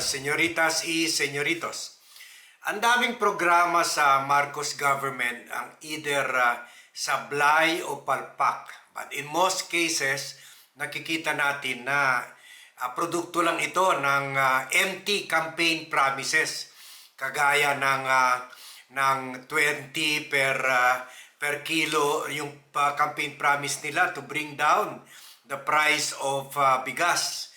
señoritas y señoritos. Ang daming programa sa Marcos government ang either uh, sablay o palpak. But in most cases, nakikita natin na uh, produkto lang ito ng uh, empty campaign promises. Kagaya ng uh, ng 20 per uh, per kilo yung uh, campaign promise nila to bring down the price of uh, bigas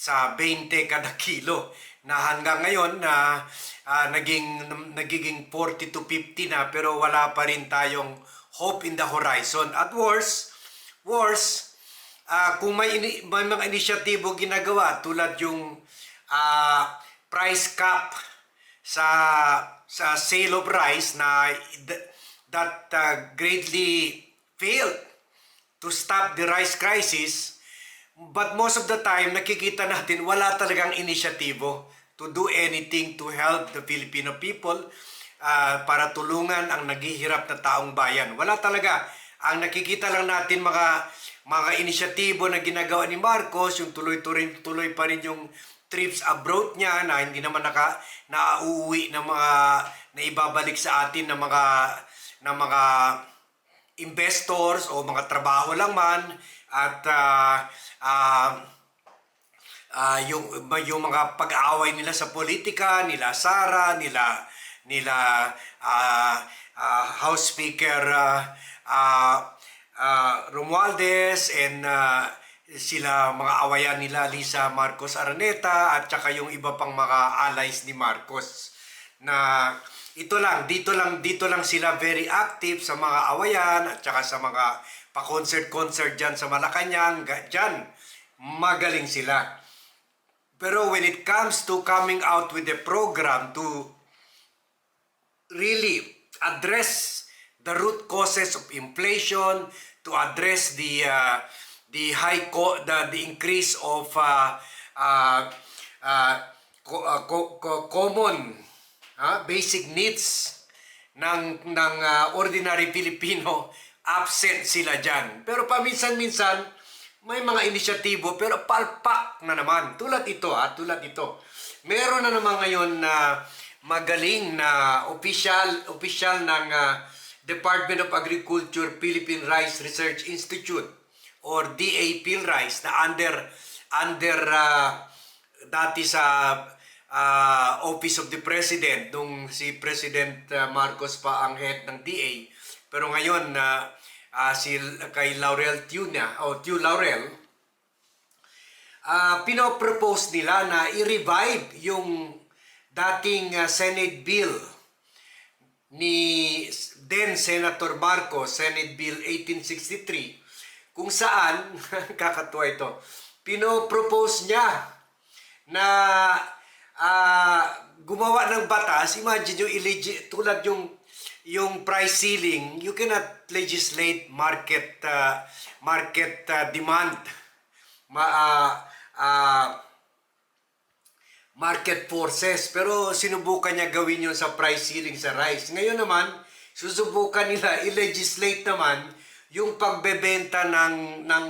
sa 20 kada kilo. Na hanggang ngayon na ah, naging nagiging 40 to 50 na pero wala pa rin tayong hope in the horizon. At worse worse ah, kung may, ini- may mga inisyatibo ginagawa tulad yung ah, price cap sa sa sale of rice na th- that ah, greatly failed to stop the rice crisis But most of the time, nakikita natin wala talagang inisyatibo to do anything to help the Filipino people ah, para tulungan ang naghihirap na taong bayan. Wala talaga. Ang nakikita lang natin mga mga inisyatibo na ginagawa ni Marcos, yung tuloy-tuloy tuloy pa rin yung trips abroad niya na hindi naman naka nauuwi ng mga na ibabalik sa atin ng mga ng mga investors o mga trabaho lang man at ah, ah, ah, yung yung mga pag-aaway nila sa politika nila Sara nila nila ah, ah, House Speaker ah, ah, Romualdez and ah, sila mga awayan nila Lisa Marcos Araneta at saka yung iba pang mga allies ni Marcos. Na ito lang, dito lang, dito lang sila very active sa mga awayan at saka sa mga pa-concert-concert dyan sa Malacanang, dyan, magaling sila. Pero when it comes to coming out with a program to really address the root causes of inflation, to address the uh, the high co- the, the increase of uh, uh, uh, co- uh, co- co- common ah, basic needs ng ng ah, ordinary Filipino absent sila diyan. Pero paminsan-minsan may mga inisyatibo pero palpak na naman. Tulad ito ha, tulad ito. Meron na naman ngayon na magaling na official official ng ah, Department of Agriculture Philippine Rice Research Institute or DA PhilRice na under under ah, dati sa ah, Office of the President nung si President ah, Marcos pa ang head ng DA pero ngayon na ah, si kay Laurel Tuna o Tiu Laurel ah pinopropose nila na i-revive yung dating ah, Senate bill ni then Senator Marcos, Senate Bill 1863, kung saan, kakatuwa ito, pinopropose niya na ah, gumawa ng batas, imagine yung ilegi- tulad yung yung price ceiling, you cannot legislate market ah, market ah, demand. Ma, ah, ah, market forces. Pero sinubukan niya gawin yun sa price ceiling sa rice. Ngayon naman, susubukan nila i-legislate naman yung pagbebenta ng ng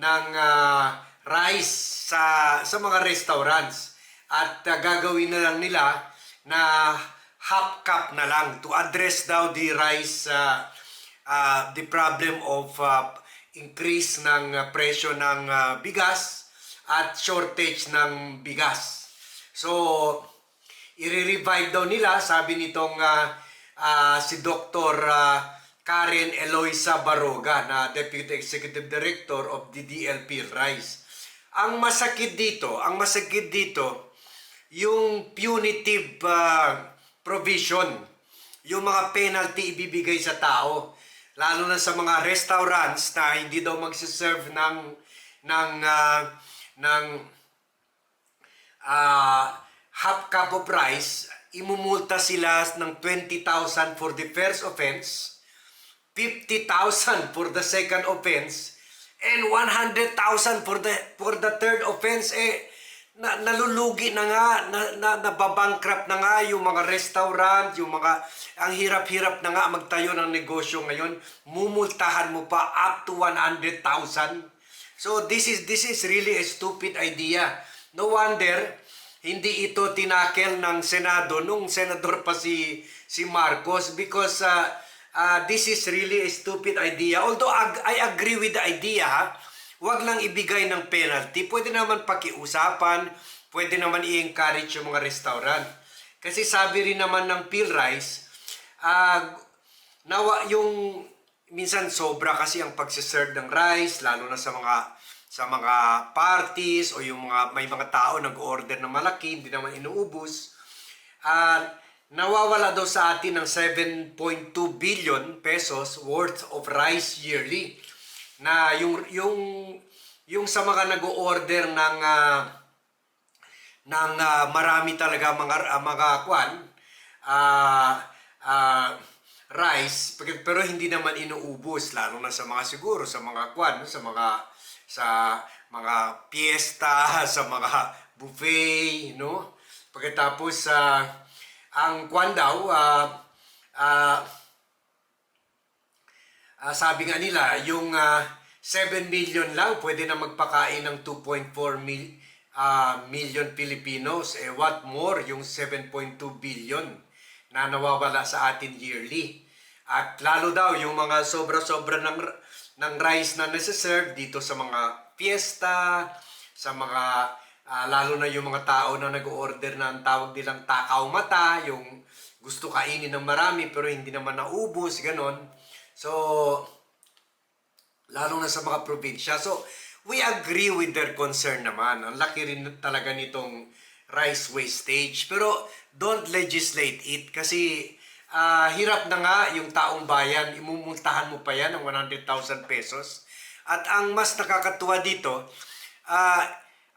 ng ah, rice sa sa mga restaurants at ah, gagawin na lang nila na half cup na lang to address daw the rice ah, ah, the problem of ah, increase ng ah, presyo ng ah, bigas at shortage ng bigas. So, i-revive daw nila, sabi nitong ah, ah, si Dr. ah, Karen Eloisa Baroga na Deputy Executive Director of the DLP Rice. Ang masakit dito, ang masakit dito, yung punitive ah, provision, yung mga penalty ibibigay sa tao, lalo na sa mga restaurants na hindi daw magsiserve ng ng ah, ng ah half cup of rice, imumulta sila ng 20,000 for the first offense, 50,000 for the second offense, and 100,000 for the for the third offense eh na, nalulugi na nga na, na nababankrupt na nga yung mga restaurant yung mga ang hirap-hirap na nga magtayo ng negosyo ngayon mumultahan mo pa up to 100,000 so this is this is really a stupid idea no wonder hindi ito tinakel ng Senado nung senador pa si si Marcos because uh, uh, this is really a stupid idea. Although ag- I agree with the idea, ha? Wag lang ibigay ng penalty. Pwede naman pakiusapan, pwede naman i-encourage yung mga restaurant. Kasi sabi rin naman ng PhilRice, ah nawa yung minsan sobra kasi ang pagsiserve ng rice lalo na sa mga sa mga parties o yung mga may mga tao nag-order ng malaki hindi naman inuubos at nawawala daw sa atin ng 7.2 billion pesos worth of rice yearly na yung yung yung sa mga nag-order ng ah, ng ah, marami talaga mga ah, mga kwan ah ah, rice pero- hindi naman inuubos lalo na sa mga siguro sa mga kwan sa mga sa mga piyesta sa mga buffet no? Pagkatapos sa ang kwan daw ah ah, Ah, sabi nga nila, yung ah, 7 million lang pwede na magpakain ng 2.4 mil, ah, million Filipinos. Eh, what more yung 7.2 billion na nawawala sa atin yearly. At lalo daw yung mga sobra-sobra ng, ng rice na nasa-serve dito sa mga fiesta, sa mga ah, lalo na yung mga tao na nag-order na ang tawag nilang takaw mata, yung gusto kainin ng marami pero hindi naman naubos, ganon. So, lalo na sa mga probinsya. So, we agree with their concern naman. Ang laki rin talaga nitong rice wastage. Pero, don't legislate it kasi ah, hirap na nga yung taong bayan. Imumultahan mo pa yan ng 100,000 pesos. At ang mas nakakatuwa dito, ah,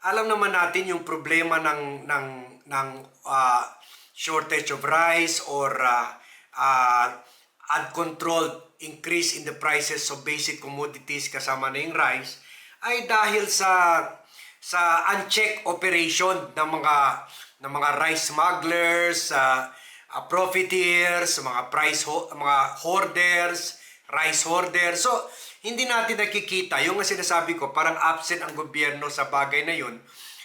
alam naman natin yung problema ng ng ng ah, shortage of rice or ah, ah, uncontrolled increase in the prices of basic commodities kasama na yung rice ay dahil sa sa unchecked operation ng mga ng mga rice smugglers, uh, uh, profiteers, mga price ho- mga hoarders, rice hoarders. So, hindi natin nakikita yung sinasabi ko, parang absent ang gobyerno sa bagay na yun.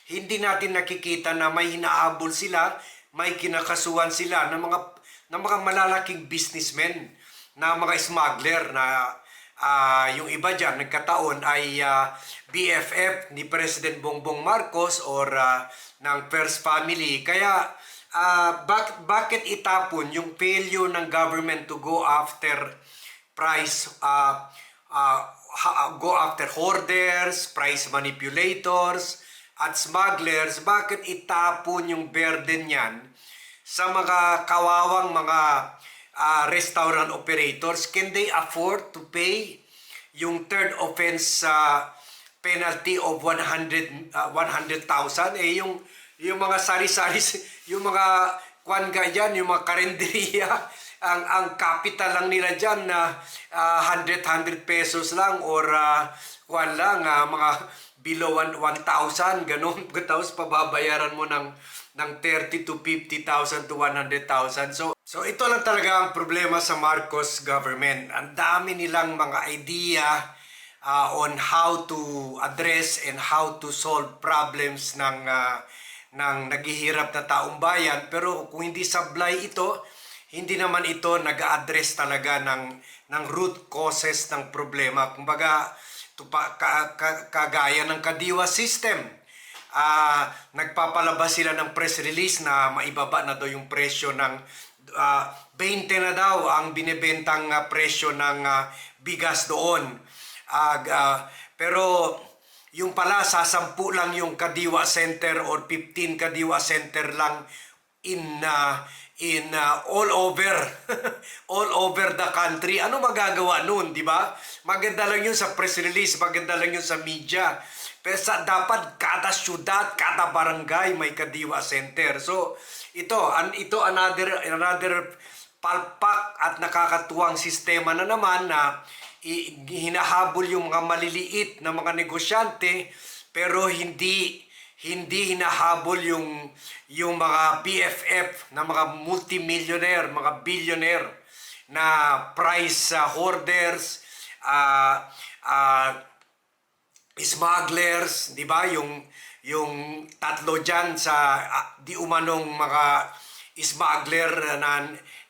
Hindi natin nakikita na may hinahabol sila, may kinakasuhan sila ng mga ng mga malalaking businessmen na mga smuggler na ah, yung iba dyan nagkataon ay ah, BFF ni President Bongbong Marcos or ah, ng First Family. Kaya ah, bak- bakit itapon yung failure ng government to go after price ah, ha- go after hoarders, price manipulators, at smugglers, bakit itapon yung burden niyan sa mga kawawang mga ah, restaurant operators? Can they afford to pay yung third offense sa penalty of 100 ah, 100,000 eh yung yung mga sari-sari yung mga kwan ka dyan, yung mga karenderiya ang ang capital lang nila diyan na ah, 100 100 pesos lang or uh, kwan lang ah, mga below one- 1,000 ganun. Tapos pababayaran mo ng ng 30 to 50,000 to 100,000 so so ito lang talaga ang problema sa Marcos government. Ang dami nilang mga idea uh, on how to address and how to solve problems ng uh, ng naghihirap na taong bayan. Pero kung hindi sablay ito hindi naman ito nag-address talaga ng ng root causes ng problema. Kumbaga tupa, ka, ka, kagaya ng kadiwa system ah nagpapalabas sila ng press release na maibaba na daw yung presyo ng ah, 20 na daw ang binebentang ah, presyo ng ah, bigas doon. Ah, ah, pero yung pala sasampu lang yung Kadiwa Center or 15 Kadiwa Center lang in ah, in ah, all over all over the country. Ano magagawa noon, di ba? Maganda lang yun sa press release, maganda lang yun sa media. Pero sa, dapat kada syudad, kada barangay may Kadiwa Center. So, ito, an, ito another, another palpak at nakakatuwang sistema na naman na hinahabol yung mga maliliit na mga negosyante pero hindi hindi hinahabol yung yung mga BFF na mga multimillionaire, mga billionaire na price uh, hoarders, uh, uh, smugglers, 'di ba? Yung yung tatlo diyan sa ah, di umanong mga smuggler na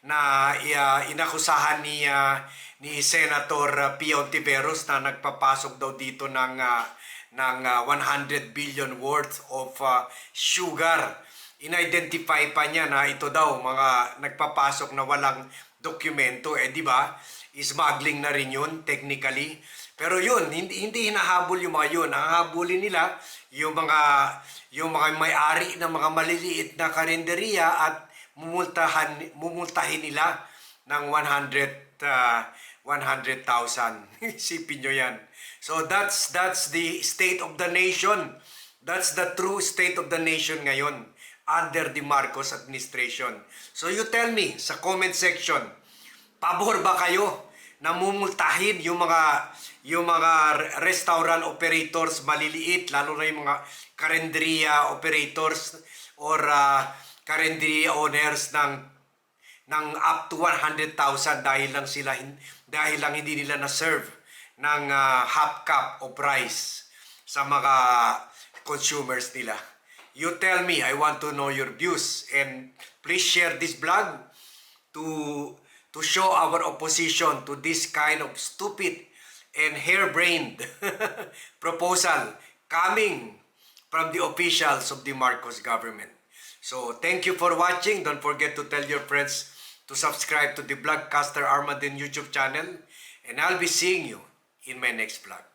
na uh, inakusahan ni ah, ni Senator uh, Pio Ontiveros na nagpapasok daw dito ng ah, ng ah, 100 billion worth of ah, sugar. Inidentify pa niya na ito daw mga nagpapasok na walang dokumento eh di ba? Smuggling na rin yun technically. Pero yun, hindi, hindi hinahabol yung mga yun. Ang habulin nila, yung mga, yung mga may-ari ng mga maliliit na karinderiya at mumultahan, mumultahin nila ng 100, uh, 100,000. Isipin nyo yan. So that's, that's the state of the nation. That's the true state of the nation ngayon under the Marcos administration. So you tell me sa comment section, pabor ba kayo na mumultahin yung mga yung mga restaurant operators maliliit lalo na yung mga karinderya operators or uh, karinderya owners ng ng up to 100,000 dahil lang sila dahil lang hindi nila na serve ng uh, half cup of rice sa mga consumers nila. You tell me, I want to know your views and please share this blog to to show our opposition to this kind of stupid and harebrained proposal coming from the officials of the Marcos government. So thank you for watching. Don't forget to tell your friends to subscribe to the Blogcaster Armadin YouTube channel and I'll be seeing you in my next vlog.